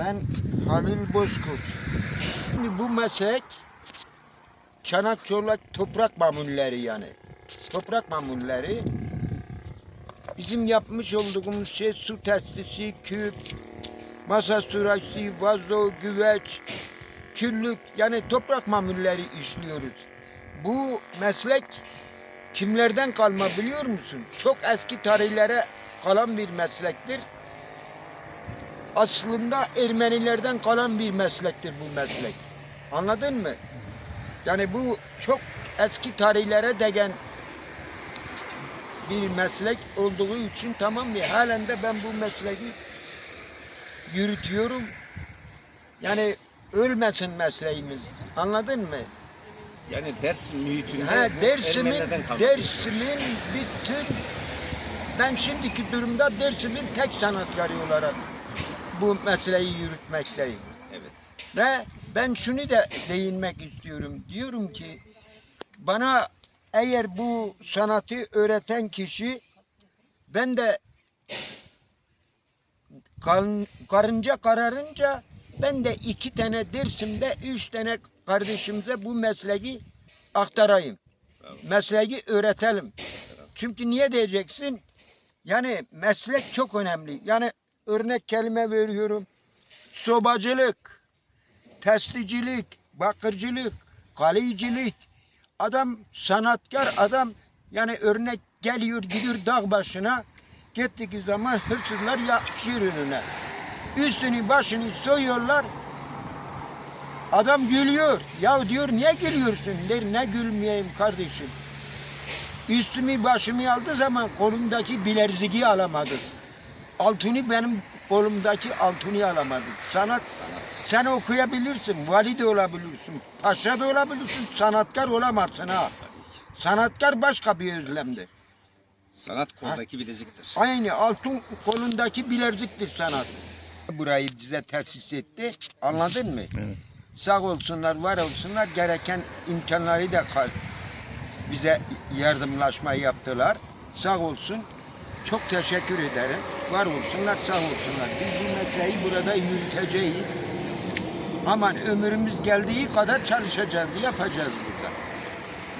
Ben Halil Bozkurt. Şimdi bu meslek çanak çolak toprak mamulleri yani. Toprak mamulleri. Bizim yapmış olduğumuz şey su testisi, küp, masa süresi, vazo, güveç, küllük yani toprak mamulleri işliyoruz. Bu meslek kimlerden kalma biliyor musun? Çok eski tarihlere kalan bir meslektir. Aslında Ermenilerden kalan bir meslektir bu meslek. Anladın mı? Yani bu çok eski tarihlere degen bir meslek olduğu için tamam mı? Halen de ben bu mesleği yürütüyorum. Yani ölmesin mesleğimiz. Anladın mı? Yani ders mühitinde Ha, Dersim'in, Dersim'in bütün ben şimdiki durumda Dersim'in tek sanatkarı olarak bu mesleği yürütmekteyim. Evet. Ve ben şunu da değinmek istiyorum. Diyorum ki bana eğer bu sanatı öğreten kişi ben de karın- karınca kararınca ben de iki tane Dersim'de üç tane kardeşimize bu mesleği aktarayım. Mesleği öğretelim. Çünkü niye diyeceksin? Yani meslek çok önemli. Yani örnek kelime veriyorum. Sobacılık, testicilik, bakırcılık, kalecilik. Adam sanatkar adam yani örnek geliyor gidiyor dağ başına gittiği zaman hırsızlar yapışır önüne. Üstünü başını soyuyorlar. Adam gülüyor. Ya diyor niye gülüyorsun? Der ne gülmeyeyim kardeşim. Üstümü başımı aldığı zaman kolumdaki bilerzigi alamadı. Altını benim kolumdaki altını alamadı. Sanat Sanat. sen okuyabilirsin, vali de olabilirsin, paşa da olabilirsin, sanatkar olamazsın ha. Sanatkar başka bir özlemdir. Sanat koldaki bileziktir. Aynı altın kolundaki bileziktir sanat. Burayı bize tesis etti, anladın mı? Evet. Sağ olsunlar, var olsunlar, gereken imkanları da bize yardımlaşma yaptılar. Sağ olsun, çok teşekkür ederim. Var olsunlar, sağ olsunlar. Biz bu mesleği burada yürüteceğiz. Aman ömrümüz geldiği kadar çalışacağız, yapacağız burada.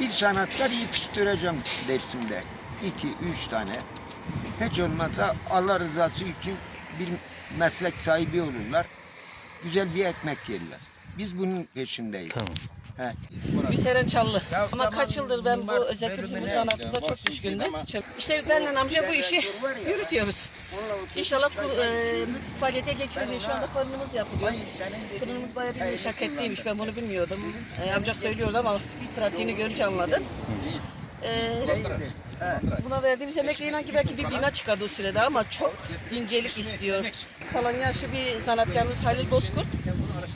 Bir sanatkar yetiştireceğim dersimde. İki, üç tane. Hiç olmazsa Allah rızası için bir meslek sahibi olurlar. Güzel bir ekmek yerler. Biz bunun peşindeyiz. Tamam. He. Gülseren Çallı. Ya Ama tamam, kaç yıldır ben bu özellikle bizim bu sanatımıza çok düşkündüm. İşte benle amca bu işi yürütüyoruz. İnşallah bu e, faaliyete geçireceğiz. Şu anda fırınımız yapılıyor. Fırınımız bayağı bir meşakkatliymiş. Ben bunu bilmiyordum. E, amca söylüyordu ama pratiğini görünce anladım. E, buna verdiğimiz emekle inan ki belki bir bina çıkardı o sürede ama çok incelik istiyor. Kalan yaşlı bir sanatkarımız Halil Bozkurt.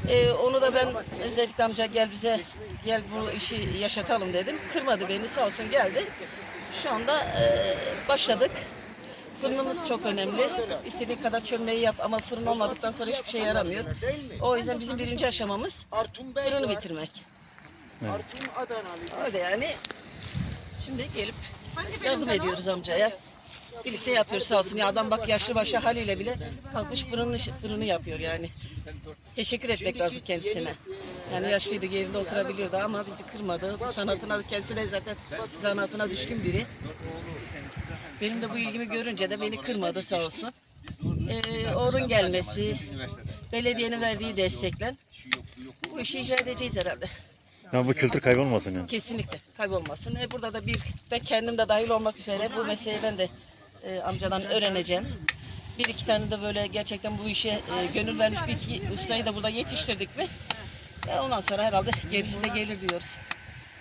Ee, onu da ben özellikle amca gel bize gel bu işi yaşatalım dedim. Kırmadı beni sağ olsun geldi. Şu anda e, başladık. Fırınımız çok önemli. İstediğin kadar çömleği yap ama fırın olmadıktan sonra hiçbir şey yaramıyor. O yüzden bizim birinci aşamamız fırını bitirmek. Artun Adanalı. Öyle yani. Şimdi gelip yardım ediyoruz amcaya. Birlikte yapıyoruz sağ olsun. Ya adam bak yaşlı başlı haliyle bile kalkmış fırını, fırını yapıyor yani. Teşekkür etmek lazım kendisine. Yani yaşlıydı yerinde oturabilirdi ama bizi kırmadı. Bu sanatına kendisine zaten sanatına düşkün biri. Benim de bu ilgimi görünce de beni kırmadı sağ olsun. Ee, Orun gelmesi, belediyenin verdiği destekle bu işi icra edeceğiz herhalde. Ama bu kültür kaybolmasın yani. Kesinlikle kaybolmasın. E, burada da bir ve kendim de dahil olmak üzere bu meseleyi ben de e, amcadan öğreneceğim. Bir iki tane de böyle gerçekten bu işe e, gönül vermiş bir iki ustayı da burada yetiştirdik mi? E, ondan sonra herhalde gerisi de gelir diyoruz.